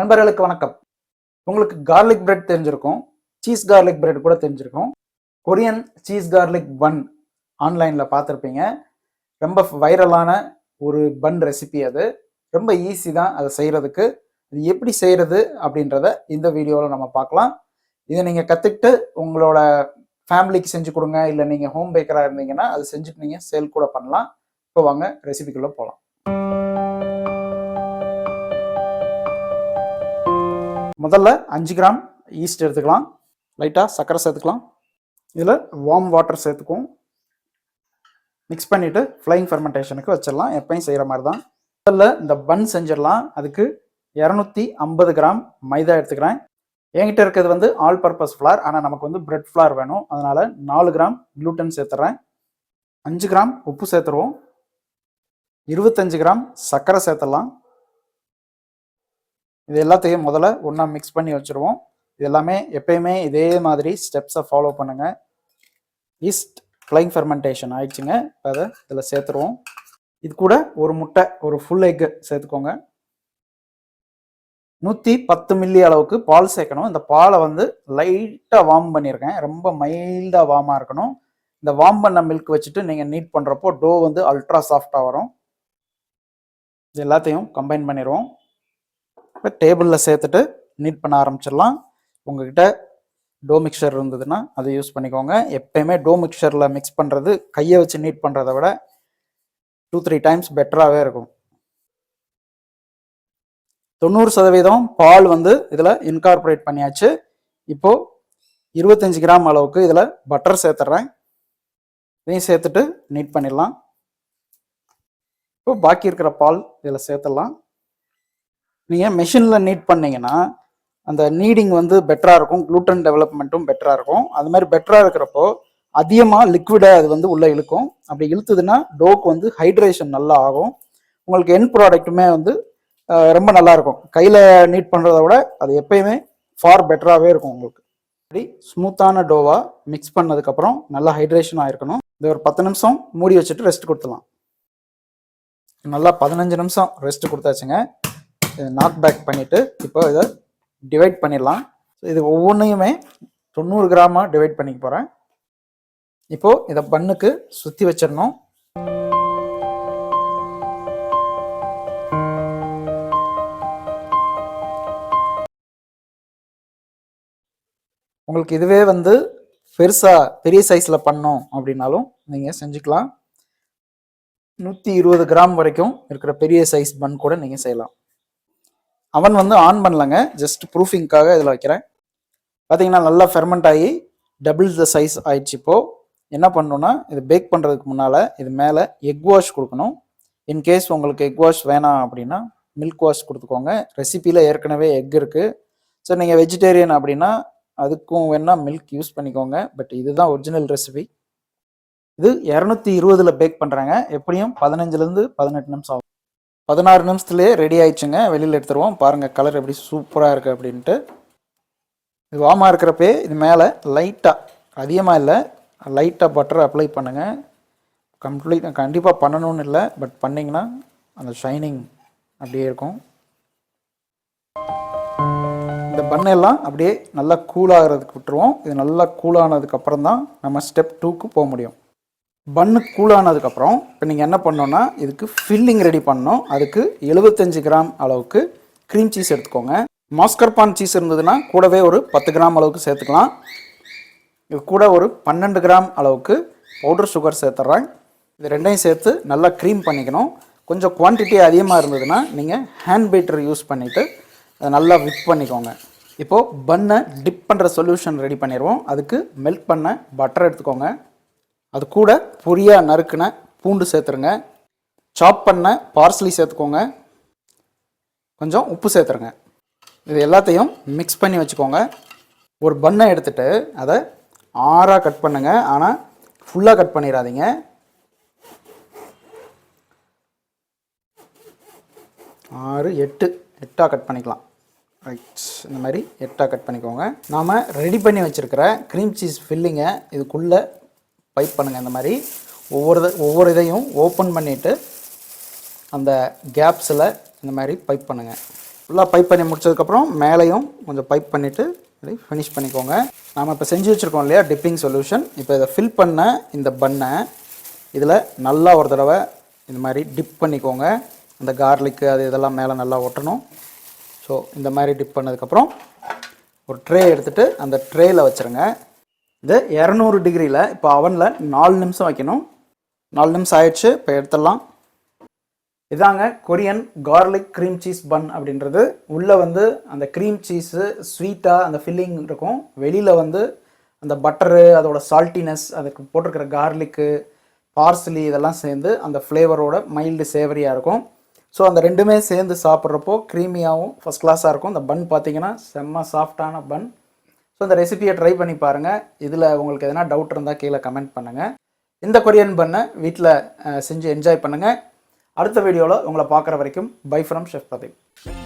நண்பர்களுக்கு வணக்கம். உங்களுக்கு கார்லிக் பிரெட் தெரிஞ்சிருக்கும். சீஸ் கார்லிக் பிரெட் கூட தெரிஞ்சிருக்கும். கொரியன் சீஸ் கார்லிக் பன் ஆன்லைனில் பார்த்துருப்பீங்க. ரொம்ப வைரலான ஒரு பன் ரெசிபி அது. ரொம்ப ஈஸி தான் அதை செய்கிறதுக்கு அது எப்படி செய்கிறது அப்படின்றத இந்த வீடியோவில் நம்ம பார்க்கலாம். இதை நீங்கள் கற்றுக்கிட்டு உங்களோட ஃபேமிலிக்கு செஞ்சு கொடுங்க. இல்லை நீங்கள் ஹோம் பேக்கராக இருந்தீங்கன்னா அது செஞ்சுட்டு நீங்கள் சேல் கூட பண்ணலாம். இப்போ வாங்க ரெசிபிக்குள்ளே போகலாம் முதல்ல அஞ்சு கிராம் ஈஸ்ட் எடுத்துக்கலாம். லைட்டாக சர்க்கரை சேர்த்துக்கலாம். இதில் வார்ம் வாட்டர் சேர்த்துக்குவோம். மிக்ஸ் பண்ணிவிட்டு ஃப்ளைங் ஃபெர்மெண்டேஷனுக்கு வச்சிடலாம். எப்பயும் செய்கிற மாதிரி தான் முதல்ல இந்த பன் செஞ்சிடலாம். அதுக்கு இரநூத்தி ஐம்பது கிராம் மைதா எடுத்துக்கிறேன். என்கிட்ட இருக்கிறது வந்து ஆல் பர்பஸ் ஃப்ளார் ஆனால் நமக்கு வந்து பிரெட் ஃப்ளார் வேணும். அதனால் நாலு கிராம் க்ளூட்டன் சேர்த்துட்றேன் அஞ்சு கிராம் உப்பு சேர்த்துருவோம். இருபத்தஞ்சு கிராம் சர்க்கரை சேர்த்துடலாம். இது எல்லாத்தையும் முதல்ல ஒன்றா மிக்ஸ் பண்ணி வச்சுருவோம். இது எல்லாமே எப்பயுமே இதே மாதிரி ஸ்டெப்ஸை ஃபாலோ பண்ணுங்கள் ஈஸ்ட் ஃப்ளைங் ஃபெர்மெண்டேஷன் ஆயிடுச்சுங்க. இப்போ அதை இதில் சேர்த்துருவோம். இது கூட ஒரு முட்டை ஒரு ஃபுல் எக்கு சேர்த்துக்கோங்க. நூற்றி பத்து மில்லி அளவுக்கு பால் சேர்க்கணும். இந்த பாலை வந்து லைட்டாக வார்ம் பண்ணியிருக்கேன் ரொம்ப மைல்டாக வார்மாக இருக்கணும். இந்த வார்ம் பண்ண மில்க் வச்சுட்டு நீங்கள் நீட் பண்ணுறப்போ டோ வந்து அல்ட்ரா சாஃப்டாக வரும். இது எல்லாத்தையும் கம்பைன் பண்ணிடுவோம் இப்போ டேபிளில் சேர்த்துட்டு நீட் பண்ண ஆரம்பிச்சிடலாம். உங்ககிட்ட டோ மிக்சர் இருந்ததுன்னா அதை யூஸ் பண்ணிக்கோங்க. எப்பயுமே டோ மிக்சரில் மிக்ஸ் பண்ணுறது கையை வச்சு நீட் பண்ணுறத விட டூ த்ரீ டைம்ஸ் பெட்டராகவே இருக்கும். தொண்ணூறு சதவீதம் பால் வந்து இதில் இன்கார்பரேட் பண்ணியாச்சு. இப்போ இருபத்தஞ்சு கிராம் அளவுக்கு இதில் பட்டர் சேர்த்துட்றேன் இதையும் சேர்த்துட்டு நீட் பண்ணிடலாம். இப்போ பாக்கி இருக்கிற பால் இதில் சேர்த்துடலாம். நீங்கள் மெஷினில் நீட் பண்ணீங்கன்னா அந்த நீடிங் வந்து பெட்டராக இருக்கும் க்ளூட்டன் டெவலப்மெண்ட்டும் பெட்டராக இருக்கும். அது மாதிரி பெட்டராக இருக்கிறப்போ அதிகமாக லிக்விடாக அது வந்து உள்ளே இழுக்கும். அப்படி இழுத்துதுன்னா டோக்கு வந்து ஹைட்ரேஷன் நல்லா ஆகும். உங்களுக்கு என் ப்ராடக்ட்டுமே வந்து ரொம்ப நல்லா இருக்கும். கையில் நீட் பண்ணுறத விட அது எப்பயுமே ஃபார் பெட்டராகவே இருக்கும் உங்களுக்கு. அப்படி ஸ்மூத்தான டோவாக மிக்ஸ் பண்ணதுக்கப்புறம் நல்லா ஹைட்ரேஷன் ஆகிருக்கணும் இது ஒரு பத்து நிமிஷம் மூடி வச்சுட்டு ரெஸ்ட் கொடுத்துலாம் நல்லா பதினஞ்சு நிமிஷம் ரெஸ்ட் கொடுத்தாச்சுங்க. நாக் பேக் பண்ணிவிட்டு இப்போ இதை டிவைட் பண்ணிடலாம். இது ஒவ்வொன்றையுமே தொண்ணூறு கிராமாக டிவைட் பண்ணிக்க போகிறேன் இப்போது இதை பண்ணுக்கு சுற்றி வச்சிடணும். உங்களுக்கு இதுவே வந்து பெருசாக பெரிய சைஸில் பண்ணோம் அப்படின்னாலும் நீங்கள் செஞ்சுக்கலாம். நூற்றி இருபது கிராம் வரைக்கும் இருக்கிற பெரிய சைஸ் பன் கூட நீங்கள் செய்யலாம். அவன் வந்து ஆன் பண்ணலங்க. ஜஸ்ட் ப்ரூஃபிங்க்காக இதில் வைக்கிறேன். பார்த்தீங்கன்னா நல்லா ஃபெர்மெண்ட் ஆகி டபுள் த சைஸ் ஆயிடுச்சு இப்போது என்ன பண்ணணும்னா இது பேக் பண்ணுறதுக்கு முன்னால் இது மேலே எக் வாஷ் கொடுக்கணும். இன்கேஸ் உங்களுக்கு எக் வாஷ் வேணாம் அப்படின்னா மில்க் வாஷ் கொடுத்துக்கோங்க. ரெசிப்பியில் ஏற்கனவே எக் இருக்குது ஸோ நீங்கள் வெஜிடேரியன் அப்படின்னா அதுக்கும் வேணால் மில்க் யூஸ் பண்ணிக்கோங்க. பட் இதுதான் ஒரிஜினல் ரெசிபி இது இரநூத்தி இருபதில் பேக் பண்ணுறாங்க எப்படியும் பதினஞ்சுலேருந்து பதினெட்டு நிமிஷம் ஆகும். பதினாறு நிமிஷத்துலேயே ரெடி ஆயிடுச்சுங்க. வெளியில் எடுத்துருவோம். பாருங்கள் கலர் எப்படி சூப்பராக இருக்குது அப்படின்ட்டு. இது வாமாக இருக்கிறப்பே இது மேலே லைட்டாக அதிகமாக இல்லை. லைட்டாக பட்டர் அப்ளை பண்ணுங்கள் கம்ப்ளீட் கண்டிப்பாக பண்ணணும்னு இல்லை பட் பண்ணிங்கன்னா அந்த ஷைனிங் அப்படியே இருக்கும். இந்த பண்ணெல்லாம் அப்படியே நல்லா கூலாகிறதுக்கு விட்டுருவோம். இது நல்லா கூலானதுக்கப்புறம் தான் நம்ம ஸ்டெப் டூக்கு போக முடியும். பன்னு கூலானதுக்கப்புறம் இப்போ நீங்கள் என்ன பண்ணோன்னா இதுக்கு ஃபில்லிங் ரெடி பண்ணோம் அதுக்கு எழுபத்தஞ்சு கிராம் அளவுக்கு க்ரீம் சீஸ் எடுத்துக்கோங்க. மாஸ்கர்பான் சீஸ் இருந்ததுன்னா கூடவே ஒரு பத்து கிராம் அளவுக்கு சேர்த்துக்கலாம். இது கூட ஒரு பன்னெண்டு கிராம் அளவுக்கு பவுடர் சுகர் சேர்த்துட்றேன் இது ரெண்டையும் சேர்த்து நல்லா க்ரீம் பண்ணிக்கணும். கொஞ்சம் குவான்டிட்டி அதிகமாக இருந்ததுன்னா நீங்கள் ஹேண்ட் பீட்டர் யூஸ் பண்ணிவிட்டு அதை நல்லா விப் பண்ணிக்கோங்க. இப்போது பன்னை டிப் பண்ணுற சொல்யூஷன் ரெடி பண்ணிடுவோம். அதுக்கு மெல்ட் பண்ண பட்டர் எடுத்துக்கோங்க. அது கூட பொரியாக நறுக்குன பூண்டு சேர்த்துருங்க. சாப் பண்ண பார்சலி சேர்த்துக்கோங்க. கொஞ்சம் உப்பு சேர்த்துருங்க. இது எல்லாத்தையும் மிக்ஸ் பண்ணி வச்சுக்கோங்க. ஒரு பண்ணை எடுத்துட்டு அதை ஆறாக கட் பண்ணுங்க. ஆனால் ஃபுல்லாக கட் பண்ணிடாதீங்க. ஆறு எட்டு எட்டாக கட் பண்ணிக்கலாம். ரைட் இந்த மாதிரி எட்டாக கட் பண்ணிக்கோங்க. நாம் ரெடி பண்ணி வச்சுருக்கிற க்ரீம் சீஸ் ஃபில்லிங்கை இதுக்குள்ளே பைப் பண்ணுங்கள் இந்த மாதிரி ஒவ்வொரு ஒவ்வொரு இதையும் ஓப்பன் பண்ணிவிட்டு அந்த கேப்ஸில் இந்த மாதிரி பைப் பண்ணுங்கள் ஃபுல்லாக பைப் பண்ணி முடிச்சதுக்கப்புறம் மேலேயும் கொஞ்சம் பைப் பண்ணிவிட்டு ஃபினிஷ் பண்ணிக்கோங்க. நாம் இப்போ செஞ்சு வச்சுருக்கோம் இல்லையா டிப்பிங் சொல்யூஷன் இப்போ இதை ஃபில் பண்ண இந்த பண்ணை இதில் நல்லா ஒரு தடவை இந்த மாதிரி டிப் பண்ணிக்கோங்க. அந்த கார்லிக்கு அது இதெல்லாம் மேலே நல்லா ஒட்டணும். ஸோ இந்த மாதிரி டிப் பண்ணதுக்கப்புறம் ஒரு ட்ரே எடுத்துகிட்டு அந்த ட்ரேயில் வச்சுருங்க. இது இரநூறு டிகிரியில் இப்போ அவனில் நாலு நிமிஷம் வைக்கணும். நாலு நிமிஷம் ஆயிடுச்சு இப்போ எடுத்துடலாம். இதாங்க Korean garlic cream cheese bun அப்படின்றது. உள்ளே வந்து அந்த க்ரீம் சீஸு ஸ்வீட்டாக அந்த ஃபில்லிங் இருக்கும். வெளியில் வந்து அந்த பட்டரு அதோட சால்ட்டினஸ் அதுக்கு போட்டிருக்கிற கார்லிக்கு பார்சலி இதெல்லாம் சேர்ந்து அந்த ஃப்ளேவரோட மைல்டு சேவரியாக இருக்கும். ஸோ அந்த ரெண்டுமே சேர்ந்து சாப்பிட்றப்போ க்ரீமியாகவும் ஃபஸ்ட் கிளாஸாக இருக்கும். இந்த பன் பார்த்திங்கன்னா செம்ம சாஃப்டான பன் ஸோ இந்த ரெசிபியை ட்ரை பண்ணி பாருங்கள் இதில் உங்களுக்கு எதனா டவுட் இருந்தால் கீழே கமெண்ட் பண்ணுங்கள் இந்த கொரியன் பண்ணை வீட்டில் செஞ்சு என்ஜாய் பண்ணுங்கள் அடுத்த வீடியோவில் உங்களை பார்க்குற வரைக்கும் பை ஃப்ரம் ஷெஃப் பிரதீப்